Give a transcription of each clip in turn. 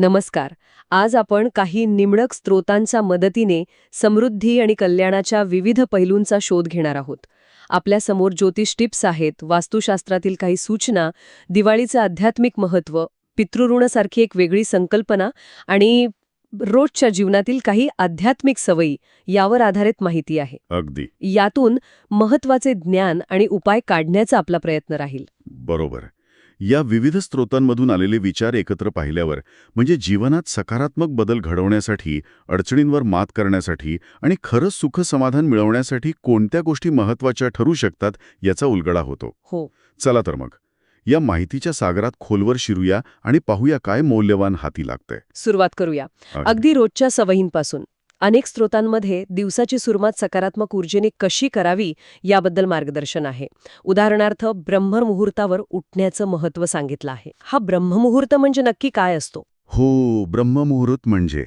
नमस्कार. आज आपण काही निमणक स्रोतांच्या मदतीने समृद्धी आणि कल्याणाच्या विविध पैलूंचा शोध घेणार आहोत. आपल्यासमोर ज्योतिष टिप्स आहेत वास्तुशास्त्रातील काही सूचना दिवाळीचं आध्यात्मिक महत्त्व पितृऋणासारखी एक वेगळी संकल्पना आणि रोजच्या जीवनातील काही आध्यात्मिक सवयी यावर आधारित माहिती आहे. अगदी. यातून महत्त्वाचे ज्ञान आणि उपाय काढण्याचा आपला प्रयत्न राहील. बरोबर. या विविध स्रोतांमधून आलेले विचार एकत्र पाहिल्यावर म्हणजे जीवनात सकारात्मक बदल घडवण्यासाठी अडचणींवर मात करण्यासाठी आणि खरंच सुख समाधान मिळवण्यासाठी कोणत्या गोष्टी महत्त्वाच्या ठरू शकतात याचा उलगडा होतो. हो. चला तर मग या माहितीच्या सागरात खोलवर शिरूया आणि पाहूया काय मौल्यवान हाती लागतंय. सुरुवात करूया. अगदी रोजच्या सवयींपासून. अनेक स्रोतांमध्ये दिवसाची सुरुवात सकारात्मक ऊर्जेने कशी करावी याबद्दल मार्गदर्शन आहे. उदाहरणार्थ ब्रह्ममुहूर्तावर उठण्याचं महत्त्व सांगितलं आहे. हा ब्रह्ममुहूर्त म्हणजे नक्की काय असतो? हो ब्रह्ममुहूर्त म्हणजे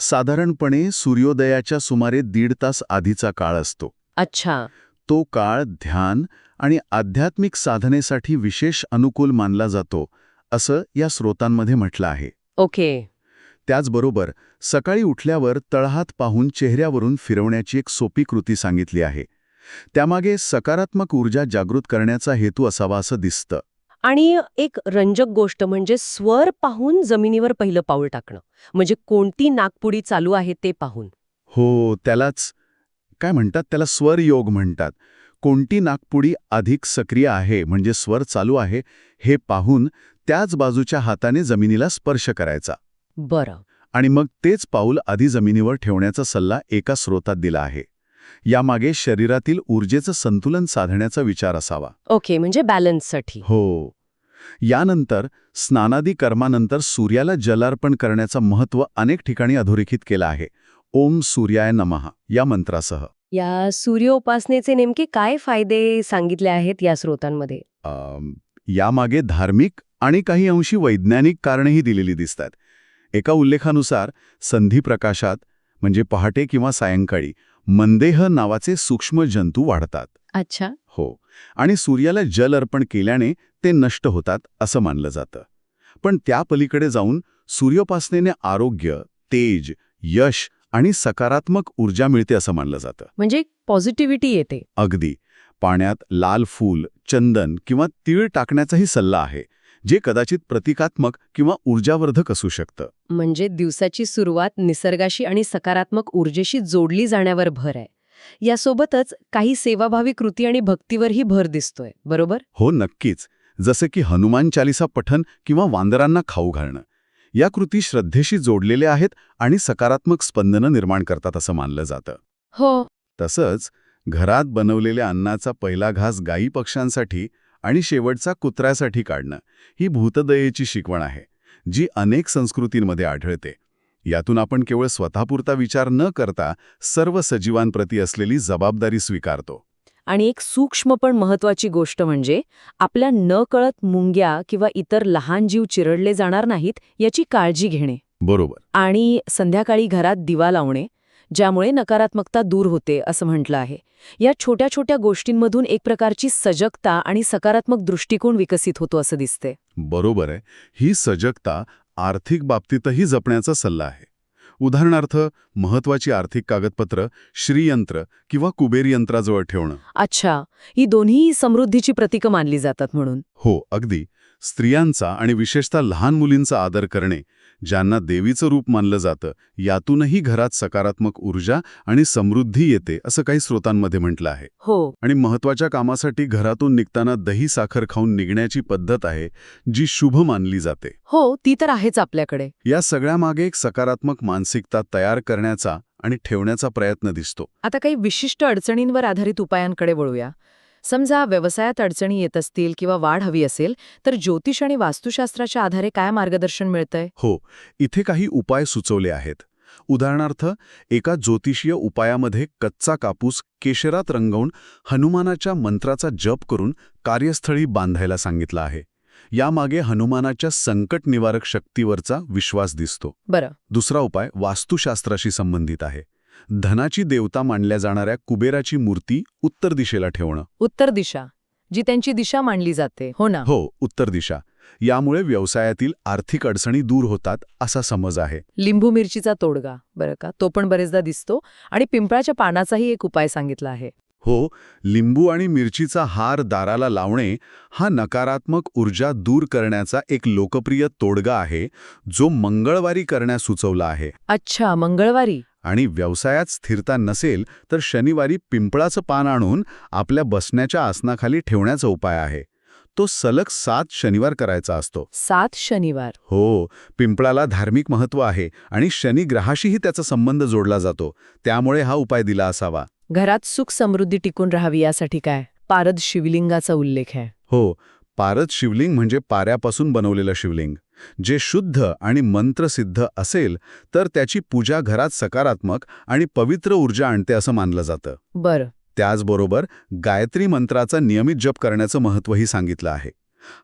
साधारणपणे सूर्योदयाच्या सुमारे दीड तास आधीचा काळ असतो. अच्छा. तो काळ ध्यान आणि आध्यात्मिक साधनेसाठी विशेष अनुकूल मानला जातो असं या स्रोतांमध्ये म्हटलं आहे. ओके. त्याचबरोबर सकाळी उठल्यावर तळहात पाहून चेहऱ्यावरून फिरवण्याची एक सोपी कृती सांगितली आहे. त्यामागे सकारात्मक ऊर्जा जागृत करण्याचा हेतू असावा असं दिसतं. आणि एक रंजक गोष्ट म्हणजे स्वर पाहून जमिनीवर पहिलं पाऊल टाकणं. म्हणजे कोणती नागपुडी चालू आहे ते पाहून. हो त्यालाच काय म्हणतात त्याला स्वर योग म्हणतात. कोणती नागपुडी अधिक सक्रिय आहे म्हणजे स्वर चालू आहे हे पाहून त्याच बाजूच्या हाताने जमिनीला स्पर्श करायचा. बरं. आणि मग तेच पाऊल आधी जमिनीवर ठेवण्याचा सल्ला एका स्रोतात दिला आहे. यामागे शरीरातील ऊर्जेचं संतुलन साधण्याचा विचार असावा. ओके म्हणजे बॅलन्ससाठी. हो. यानंतर स्नानादी कर्मानंतर सूर्याला जलार्पण करण्याचं महत्त्व अनेक ठिकाणी अधोरेखित केलं आहे. ओम सूर्याय नमः या मंत्रासह. या सूर्योपासनेचे नेमके काय फायदे सांगितले आहेत या स्रोतांमध्ये? यामागे धार्मिक आणि काही अंशी वैज्ञानिक कारणेही दिलेली दिसतात. एका उल्लेखानुसार संधी प्रकाशात म्हणजे पहाटे किंवा सायंकाळी मंदेह नावाचे सूक्ष्म जंतू वाढतात. अच्छा. हो. आणि सूर्याला जल अर्पण केल्याने ते नष्ट होतात असं मानलं जातं. पण त्या पलीकडे जाऊन सूर्योपासनेने आरोग्य तेज यश आणि सकारात्मक ऊर्जा मिळते असं मानलं जातं. म्हणजे पॉझिटिव्हिटी येते. अगदी. पाण्यात लाल फूल चंदन किंवा तीळ टाकण्याचाही सल्ला आहे. जे कदाचित प्रतिकात्मक किंवा ऊर्जावर्धक असू शकतं. म्हणजे दिवसाची सुरुवात निसर्गाशी आणि सकारात्मक ऊर्जेशी जोडली जाण्यावर भर आहे. यासोबतच काही सेवाभावी कृती आणि भक्तीवरही भर दिसतोय बरोबर? हो नक्कीच. जसे की हनुमान चालिसा पठन किंवा वांदरांना खाऊ घालणं. या कृती श्रद्धेशी जोडलेल्या आहेत आणि सकारात्मक स्पंदनं निर्माण करतात असं मानलं जातं. हो. तसंच घरात बनवलेल्या अन्नाचा पहिला घास गायी पक्ष्यांसाठी आणि शेवटचा कुत्र्यासाठी काढणं ही भूतदयेची शिकवण आहे जी अनेक संस्कृतींमध्ये आढळते. यातून आपण केवळ स्वतःपुरता विचार न करता सर्व सजीवांप्रती असलेली जबाबदारी स्वीकारतो. आणि एक सूक्ष्म पण महत्वाची गोष्ट म्हणजे आपल्या न कळत मुंग्या किंवा इतर लहान जीव चिरडले जाणार नाहीत याची काळजी घेणे. बरोबर. आणि संध्याकाळी घरात दिवा लावणे ज्यामुळे नकारात्मकता दूर होते असं म्हटलं आहे. या छोट्या छोट्या गोष्टींमधून एक प्रकारची सजगता आणि सकारात्मक दृष्टिकोन विकसित होतो असं दिसते बरोबर आहे. ही सजगता आर्थिक बाबतीतही जपण्याचा सल्ला आहे. उदाहरणार्थ महत्वाची आर्थिक कागदपत्र श्रीयंत्र किंवा कुबेर यंत्राजवळ ठेवणं. अच्छा. ही दोन्ही समृद्धीची प्रतीकं मानली जातात म्हणून. हो अगदी. स्त्रियांचा आणि विशेषतः लहान मुलींचा आदर करणे ज्यांना देवीचं रूप मानलं जातं यातूनही घरात सकारात्मक ऊर्जा आणि समृद्धी येते असं काही स्रोतांमध्ये म्हटलं आहे. हो. आणि महत्त्वाच्या कामासाठी घरातून निघताना दही साखर खाऊन निघण्याची पद्धत आहे जी शुभ मानली जाते. हो ती तर आहेच आपल्याकडे. या सगळ्यामागे एक सकारात्मक मानसिकता तयार करण्याचा आणि ठेवण्याचा प्रयत्न दिसतो. आता काही विशिष्ट अडचणींवर आधारित उपायांकडे वळूया. समजा व्यवसायात अडचणी येत असतील किंवा वाढ हवी असेल तर ज्योतिष आणि वास्तुशास्त्राच्या आधारे काय मार्गदर्शन मिळतंय? हो इथे काही उपाय सुचवले आहेत. उदाहरणार्थ एका ज्योतिषीय उपायामध्ये कच्चा कापूस केशरात रंगवून हनुमानाच्या मंत्राचा जप करून कार्यस्थळी बांधायला सांगितलं आहे. यामागे हनुमानाच्या संकट निवारक शक्तीवरचा विश्वास दिसतो. बरं. दुसरा उपाय वास्तुशास्त्राशी संबंधित आहे. धनाची देवता मानल्या जाणाऱ्या कुबेराची मूर्ती उत्तर दिशेला ठेवणं. उत्तर दिशा जी त्यांची दिशा मानली जाते हो ना? हो उत्तर दिशा. यामुळे व्यवसायातील आर्थिक अडचणी दूर होतात असा समज आहे. लिंबू मिरचीचा तोडगा बरं का? तो पण बरेचदा दिसतो आणि पिंपळाच्या पानाचाही एक उपाय सांगितला आहे. हो लिंबू आणि मिरचीचा हार दाराला लावणे हा नकारात्मक ऊर्जा दूर करण्याचा एक लोकप्रिय तोडगा आहे जो मंगळवारी करण्यास सुचवला आहे. अच्छा मंगळवारी? आणि व्यवसायात स्थिरता नसेल तर शनिवारी पिंपळाचं पान आणून आपल्या बसण्याच्या आसनाखाली ठेवण्याचा उपाय आहे. तो सलग सात शनिवार करायचा असतो. सात शनिवार. हो पिंपळाला धार्मिक महत्त्व आहे आणि शनिग्रहाशीही त्याचा संबंध जोडला जातो. त्यामुळे हा उपाय दिला असावा. घरात सुख समृद्धी टिकून राहावी यासाठी काय? पारद शिवलिंगाचा उल्लेख आहे. हो पारद शिवलिंग म्हणजे पाऱ्यापासून बनवलेलं शिवलिंग. जे शुद्ध आणि मंत्रसिद्ध असेल तर त्याची पूजा घरात सकारात्मक आणि पवित्र ऊर्जा आणते असं मानलं जातं. बरं. त्याचबरोबर गायत्री मंत्राचा नियमित जप करण्याचं महत्त्वही सांगितलं आहे.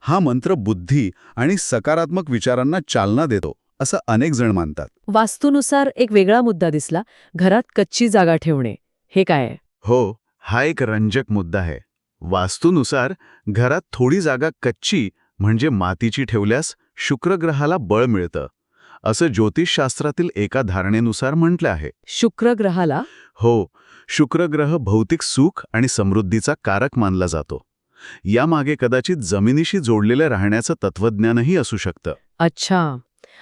हा मंत्र बुद्धी आणि सकारात्मक विचारांना चालना देतो असं अनेक जण मानतात. वास्तूनुसार एक वेगळा मुद्दा दिसला घरात कच्ची जागा ठेवणे. हे काय हो हा एक रंजक मुद्दा आहे. वास्तूनुसार घरात थोडी जागा कच्ची म्हणजे मातीची ठेवल्यास शुक्रग्रहाला बळ मिळतं असं ज्योतिषशास्त्रातील एका धारणेनुसार म्हटलं आहे. शुक्र ग्रहाला हो शुक्रग्रह भौतिक सुख आणि समृद्धीचा कारक मानला जातो. यामागे कदाचित जमिनीशी जोडलेलं राहण्याचं तत्वज्ञानही असू शकतं. अच्छा.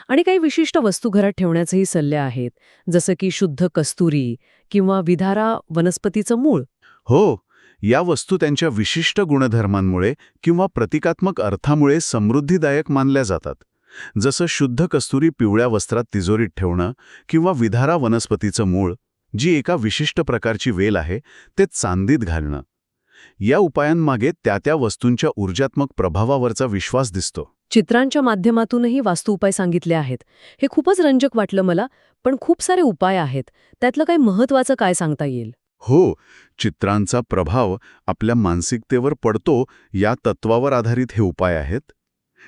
आणि काही विशिष्ट वस्तू घरात ठेवण्याचेही सल्ले आहेत जसं की शुद्ध कस्तुरी किंवा विधारा वनस्पतीचं मूळ. हो या वस्तू त्यांच्या विशिष्ट गुणधर्मांमुळे किंवा प्रतिकात्मक अर्थामुळे समृद्धीदायक मानल्या जातात. जसं शुद्ध कस्तुरी पिवळ्या वस्त्रात तिजोरीत ठेवणं किंवा विधारा वनस्पतीचं मूळ जी एका विशिष्ट प्रकारची वेल आहे ते चांदीत घालणं. या उपायांमागे त्या त्या वस्तूंच्या ऊर्जात्मक प्रभावावरचा विश्वास दिसतो. चित्रांच्या माध्यमातूनही वास्तू उपाय सांगितले आहेत. हे खूपच रंजक वाटलं मला पण खूप सारे उपाय आहेत. त्यातलं काही महत्वाचं काय सांगता येईल? हो चित्रांचा प्रभाव आपल्या मानसिकतेवर पडतो या तत्वावर आधारित हे उपाय आहेत.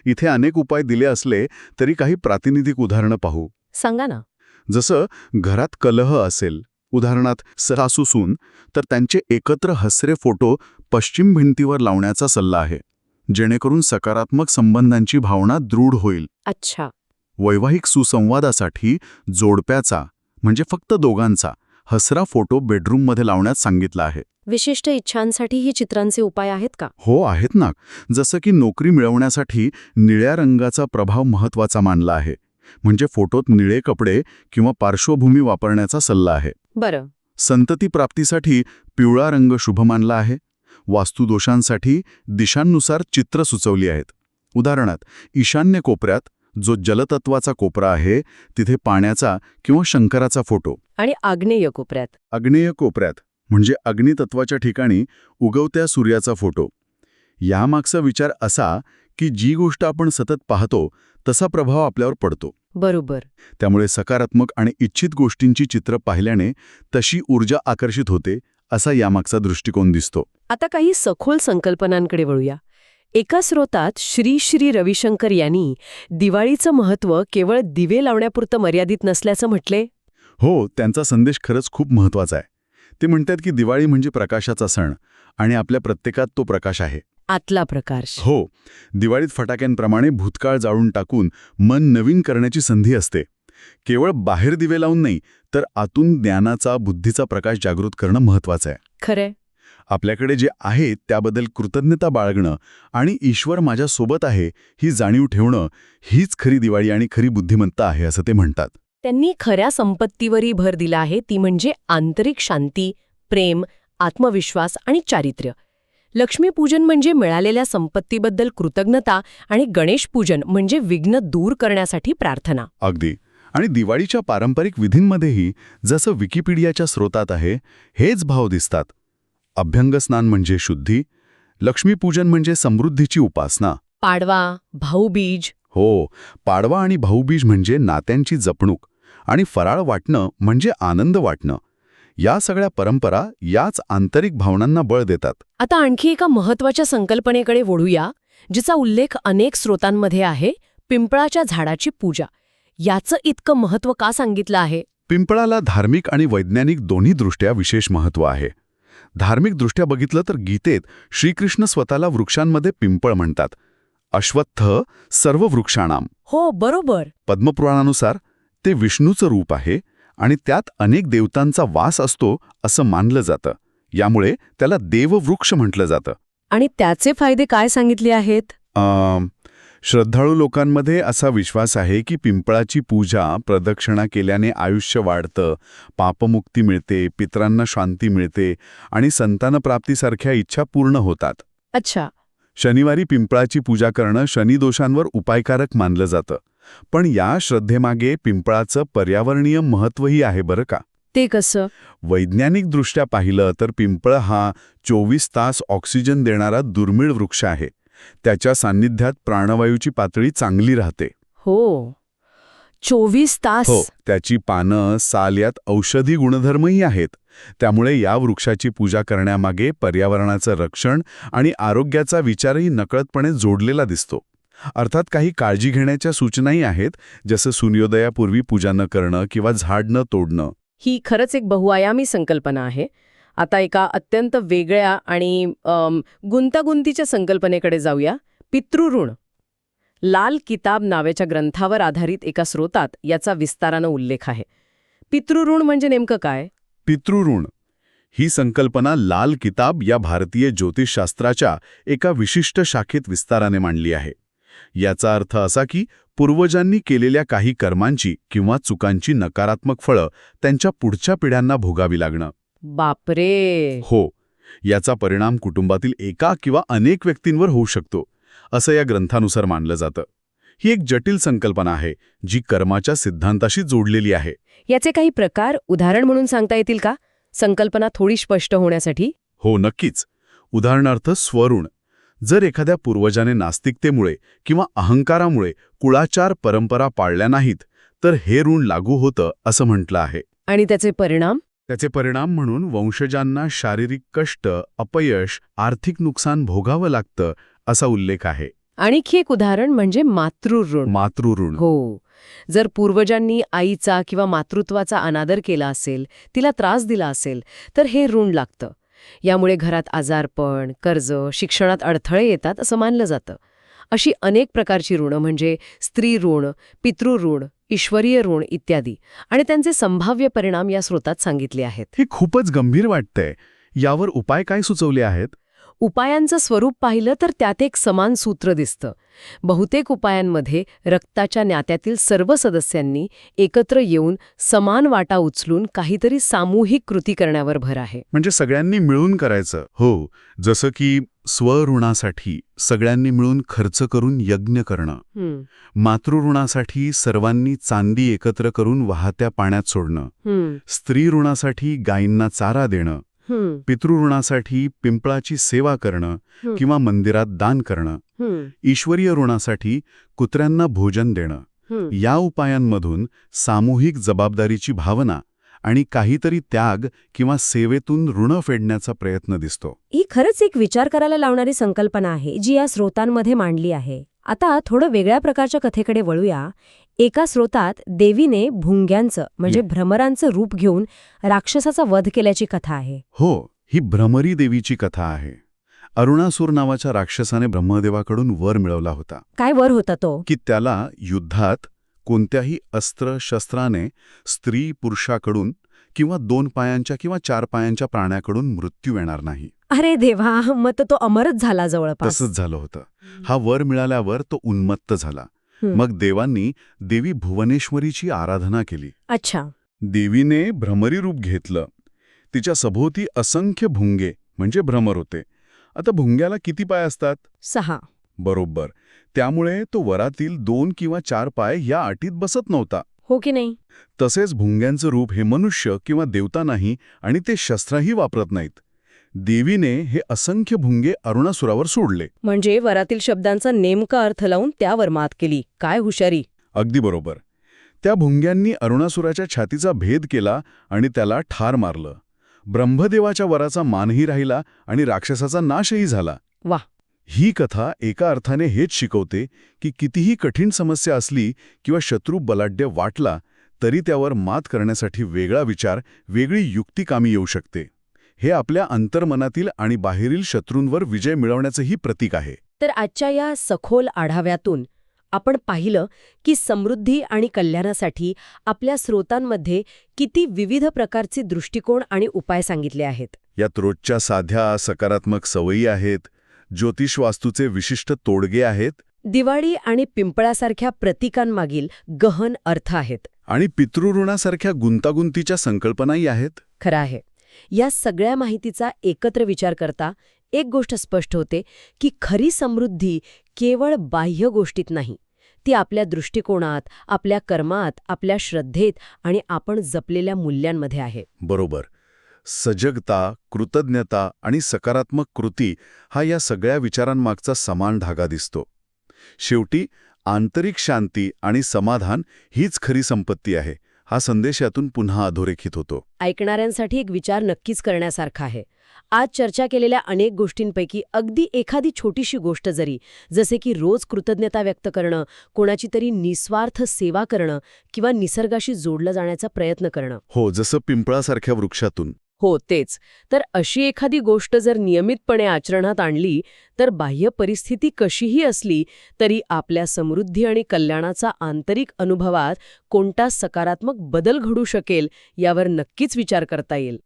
इथे अनेक उपाय दिले असले तरी काही प्रातिनिधिक उदाहरणं पाहू. सांगा ना. जसं घरात कलह असेल उदाहरणार्थ सासूसून तर त्यांचे एकत्र हसरे फोटो पश्चिम भिंतीवर लावण्याचा सल्ला आहे जेणेकरून सकारात्मक संबंधांची भावना दृढ होईल. अच्छा. वैवाहिक सुसंवादासाठी जोडप्याचा म्हणजे फक्त दोघांचा हसरा फोटो बेडरूममध्ये लावण्यात सांगितला आहे. विशिष्ट इच्छांसाठी ही चित्रांचे उपाय आहेत का? हो आहेत ना. जसं की नोकरी मिळवण्यासाठी निळ्या रंगाचा प्रभाव महत्त्वाचा मानला आहे. म्हणजे फोटोत निळे कपडे किंवा पार्श्वभूमी वापरण्याचा सल्ला आहे. बरं. संतती प्राप्तीसाठी पिवळा रंग शुभ मानला आहे. वास्तुदोषांसाठी दिशांनुसार चित्र सुचवली आहेत. उदाहरणार्थ ईशान्य कोपऱ्यात जो जलतत्वाचा कोपरा आहे तिथे पाण्याचा किंवा शंकराचा फोटो. आणि आग्नेय कोपऱ्यात. आग्नेय कोपऱ्यात म्हणजे अग्नितत्वाच्या ठिकाणी उगवत्या सूर्याचा फोटो. यामागचा विचार असा की जी गोष्ट आपण सतत पाहतो तसा प्रभाव आपल्यावर पडतो. बरोबर. त्यामुळे सकारात्मक आणि इच्छित गोष्टींची चित्र पाहिल्याने तशी ऊर्जा आकर्षित होते असा यामागचा दृष्टिकोन दिसतो. आता काही सखोल संकल्पनांकडे वळूया. एका स्रोतात श्री श्री रविशंकर यांनी दिवाळीचं महत्त्व केवळ दिवे लावण्यापुरतं मर्यादित नसल्याचं म्हटले? हो त्यांचा संदेश खरंच खूप महत्त्वाचा आहे. ते म्हणतात की दिवाळी म्हणजे प्रकाशाचा सण आणि आपल्या प्रत्येकात तो प्रकाश आहे. आतला प्रकाश. हो दिवाळीत फटाक्यांप्रमाणे भूतकाळ जाळून टाकून मन नवीन करण्याची संधी असते. केवळ बाहेर दिवे लावून नाही तर आतून ज्ञानाचा बुद्धीचा प्रकाश जागृत करणं महत्वाचं आहे. खरंय. आपल्याकडे जे आहे त्याबद्दल कृतज्ञता बाळगणं आणि ईश्वर माझ्यासोबत आहे ही जाणीव ठेवणं हीच खरी दिवाळी आणि खरी बुद्धिमत्ता आहे असं ते म्हणतात. त्यांनी खऱ्या संपत्तीवरही भर दिला आहे. ती म्हणजे आंतरिक शांती प्रेम आत्मविश्वास आणि चारित्र्य. लक्ष्मीपूजन म्हणजे मिळालेल्या संपत्तीबद्दल कृतज्ञता आणि गणेशपूजन म्हणजे विघ्न दूर करण्यासाठी प्रार्थना. अगदी. आणि दिवाळीच्या पारंपरिक विधींमध्येही जसं विकिपीडियाच्या स्रोतात आहे हेच भाव दिसतात. अभ्यंगस्नान म्हणजे शुद्धी लक्ष्मीपूजन म्हणजे समृद्धीची उपासना. पाडवा भाऊबीज. हो पाडवा आणि भाऊबीज म्हणजे नात्यांची जपणूक आणि फराळ वाटणं म्हणजे आनंद वाटणं. या सगळ्या परंपरा याच आंतरिक भावनांना बळ देतात. आता आणखी एका महत्त्वाच्या संकल्पनेकडे वळूया जिचा उल्लेख अनेक स्रोतांमध्ये आहे पिंपळाच्या झाडाची पूजा. याचं इतकं महत्त्व का सांगितलं आहे? पिंपळाला धार्मिक आणि वैज्ञानिक दोन्ही दृष्ट्या विशेष महत्त्व आहे. धार्मिकदृष्ट्या बघितलं तर गीतेत श्रीकृष्ण स्वतःला वृक्षांमध्ये पिंपळ म्हणतात. अश्वत्थ सर्व वृक्षाणाम हो बरोबर. पद्मपुराणानुसार ते विष्णूचं रूप आहे आणि त्यात अनेक देवतांचा वास असतो असं मानलं जातं. यामुळे त्याला देववृक्ष म्हटलं जातं. आणि त्याचे फायदे काय सांगितले आहेत? श्रद्धाळू लोकांमध्ये असा विश्वास आहे की पिंपळाची पूजा प्रदक्षिणा केल्याने आयुष्य वाढतं पापमुक्ती मिळते पितरांना शांती मिळते आणि संतानप्राप्तीसारख्या इच्छा पूर्ण होतात. अच्छा. शनिवारी पिंपळाची पूजा करणं शनिदोषांवर उपायकारक मानलं जातं. पण या श्रद्धेमागे पिंपळाचं पर्यावरणीय महत्त्वही आहे बरं का? ते कसं? वैज्ञानिकदृष्ट्या पाहिलं तर पिंपळ हा चोवीस तास ऑक्सिजन देणारा दुर्मिळ वृक्ष आहे. त्याच्या सान्निध्यात प्राणवायूची पातळी चांगली राहते. हो. चोवीस तास. हो त्याची पानं साल यात औषधी गुणधर्मही आहेत. त्यामुळे या वृक्षाची पूजा करण्यामागे पर्यावरणाचं रक्षण आणि आरोग्याचा विचारही नकळतपणे जोडलेला दिसतो. अर्थात काही काळजी घेण्याच्या सूचनाही आहेत जसं सूर्योदयापूर्वी पूजा न करणं किंवा झाड न तोडणं. ही खरंच एक बहुआयामी संकल्पना आहे. आता एका अत्यंत वेगळ्या आणि गुंतागुंतीच्या संकल्पनेकडे जाऊया. पितृऋण लाल किताब नावाच्या ग्रंथावर आधारित एका स्रोतात याचा विस्तारानं उल्लेख आहे. पितृऋण म्हणजे नेमकं काय? पितृऋण ही संकल्पना लाल किताब या भारतीय ज्योतिषशास्त्राच्या एका विशिष्ट शाखेत विस्ताराने मांडली आहे. याचा अर्थ असा की पूर्वजांनी केलेल्या काही कर्मांची किंवा चुकांची नकारात्मक फळं त्यांच्या पुढच्या पिढ्यांना भोगावी लागणं. बापरे! हो याचा परिणाम कुटुंबातील एका किंवा अनेक व्यक्तींवर होऊ शकतो असं या ग्रंथानुसार मानलं जातं. ही एक जटिल संकल्पना आहे जी कर्माच्या सिद्धांताशी जोडलेली आहे. याचे काही प्रकार उदाहरण म्हणून सांगता येतील का? संकल्पना थोडी स्पष्ट होण्यासाठी? हो नक्कीच. उदाहरणार्थ स्वऋण जर एखाद्या पूर्वजाने नास्तिकतेमुळे किंवा अहंकारामुळे कुळाचार परंपरा पाळल्या नाहीत तर हे ऋण लागू होतं असं म्हटलं आहे. आणि त्याचे परिणाम? त्याचे परिणाम म्हणून वंशजांना शारीरिक कष्ट अपयश आर्थिक नुकसान भोगावं लागतं असा उल्लेख आहे. आणखी एक उदाहरण म्हणजे मातृऋण. मातृऋण. हो. जर पूर्वजांनी आईचा किंवा मातृत्वाचा अनादर केला असेल तिला त्रास दिला असेल तर हे ऋण लागतं. यामुळे घरात आजारपण कर्ज शिक्षणात अडथळे येतात असं मानलं जातं. अशी अनेक प्रकारची ऋणं म्हणजे स्त्री ऋण पितृऋण ईश्वरीय ऋण इत्यादी. आणि त्यांचे संभाव्य परिणाम या स्रोतात सांगितले आहेत. हे खूपच गंभीर वाटतंय. यावर उपाय काय सुचवले आहेत? उपायांचं स्वरूप पाहिलं तर त्यात एक समान सूत्र दिसतं. बहुतेक उपायांमध्ये रक्ताच्या नात्यातील सर्व सदस्यांनी एकत्र येऊन समान वाटा उचलून काहीतरी सामूहिक कृती करण्यावर भर आहे. म्हणजे सगळ्यांनी मिळून करायचं. हो जसं की स्वऋणासाठी सगळ्यांनी मिळून खर्च करून यज्ञ करणं. मातृऋणासाठी सर्वांनी चांदी एकत्र करून वाहत्या पाण्यात सोडणं. स्त्री ऋणासाठी गायींना चारा देणं. पितृऋणासाठी पिंपळाची सेवा करणं. किंवा मंदिरात दान करणं ईश्वरीय ऋणासाठी कुत्र्यांना भोजन देणं. या उपायांमधून सामूहिक जबाबदारीची भावना आणि काहीतरी त्याग किंवा सेवेतून ऋण फेडण्याचा प्रयत्न दिसतो. ही खरंच एक विचार करायला लावणारी संकल्पना आहे जी या स्रोतांमध्ये मांडली आहे. आता थोडं वेगळ्या प्रकारच्या कथेकडे वळूया. एका स्रोतात देवीने भुंग्यांचं म्हणजे भ्रमरांचं रूप घेऊन राक्षसाचा वध केल्याची कथा आहे. हो ही भ्रमरी देवीची कथा आहे. अरुणासूर नावाच्या राक्षसाने ब्रह्मदेवाकडून वर मिळवला होता. काय वर होता तो? की त्याला युद्धात कोणत्याही अस्त्र शस्त्राने स्त्री पुरुषाकडून किंवा दोन पायांच्या किंवा चार पायांच्या प्राण्याकडून मृत्यू येणार नाही. अरे देवा मग तर तो अमरच झाला जवळपास. तसंच झालं होतं. हा वर मिळाल्यावर तो उन्मत्त झाला. मग देवांनी देवी भुवनेश्वरीची आराधना केली. अच्छा. देवीने भ्रमरी रूप घेतलं. तिच्या सभोवती असंख्य भुंगे म्हणजे भ्रमर होते. आता भुंग्याला किती पाय असतात? सहा. बरोबर. त्यामुळे तो वरातील दोन किंवा चार पाय या अटीत बसत नव्हता. हो की नाही? तसेच भुंग्यांचं रूप हे मनुष्य किंवा देवता नाही आणि ते शस्त्रही वापरत नाहीत. देवीने हे असंख्य भुंगे अरुणासुरावर सोडले. म्हणजे वरातील शब्दांचा नेमका अर्थ लावून त्यावर मात केली. काय हुशारी? अगदी बरोबर. त्या भुंग्यांनी अरुणासुराच्या छातीचा भेद केला आणि त्याला ठार मारलं. ब्रह्मदेवाच्या वराचा मानही राहिला आणि राक्षसाचा नाशही झाला. वाह. ही कथा एका अर्थाने हेच शिकवते की कितीही कठीण समस्या असली किंवा शत्रू बलाढ्य वाटला तरी त्यावर मात करण्यासाठी वेगळा विचार वेगळी युक्ती कामी येऊ शकते. हे आपल्या अंतर्मनातील आणि बाहेरील शत्रूंवर विजय मिळवण्याचंही प्रतीक आहे. तर आजच्या या सखोल आढाव्यातून आपण पाहिलं की समृद्धी आणि कल्याणासाठी आपल्या स्रोतांमध्ये किती विविध प्रकारचे दृष्टिकोन आणि उपाय सांगितले आहेत. यात रोजच्या साध्या सकारात्मक सवयी आहेत ज्योतिष वास्तूचे विशिष्ट तोडगे आहेत. दिवाळी आणि पिंपळासारख्या प्रतीकांमागील गहन अर्थ आहेत. आणि पितृऋणासारख्या गुंतागुंतीच्या संकल्पनाही आहेत. खरं आहे. या सगळ्या माहितीचा एकत्र विचार करता एक गोष्ट स्पष्ट होते की खरी समृद्धी केवळ बाह्य गोष्टीत नाही. ती आपल्या दृष्टिकोनात आपल्या कर्मात आपल्या श्रद्धेत आणि आपण जपलेल्या मूल्यांमध्ये आहे. बरोबर. सजगता कृतज्ञता आणि सकारात्मक कृती हा या सगळ्या विचारांमागचा समान धागा दिसतो. शेवटी आंतरिक शांती आणि समाधान हीच खरी संपत्ती आहे. हा संदेश यातून पुन्हा अधोरेखित होतो. ऐकणाऱ्यांसाठी एक विचार नक्कीच करण्यासारखा आहे. आज चर्चा केलेल्या अनेक गोष्टींपैकी अगदी एखादी छोटीशी गोष्ट जरी जसे की रोज कृतज्ञता व्यक्त करणं कोणाची तरी निस्वार्थ सेवा करणं किंवा निसर्गाशी जोडलं जाण्याचा प्रयत्न करणं. हो जसं पिंपळासारख्या वृक्षातून. हो तेच. तर अशी एखादी गोष्ट जर नियमितपणे आचरणात आणली तर बाह्य परिस्थिती कशीही असली तरी आपल्या समृद्धी आणि कल्याणाचा आंतरिक अनुभवात कोणता सकारात्मक बदल घडू शकेल यावर नक्कीच विचार करता येईल.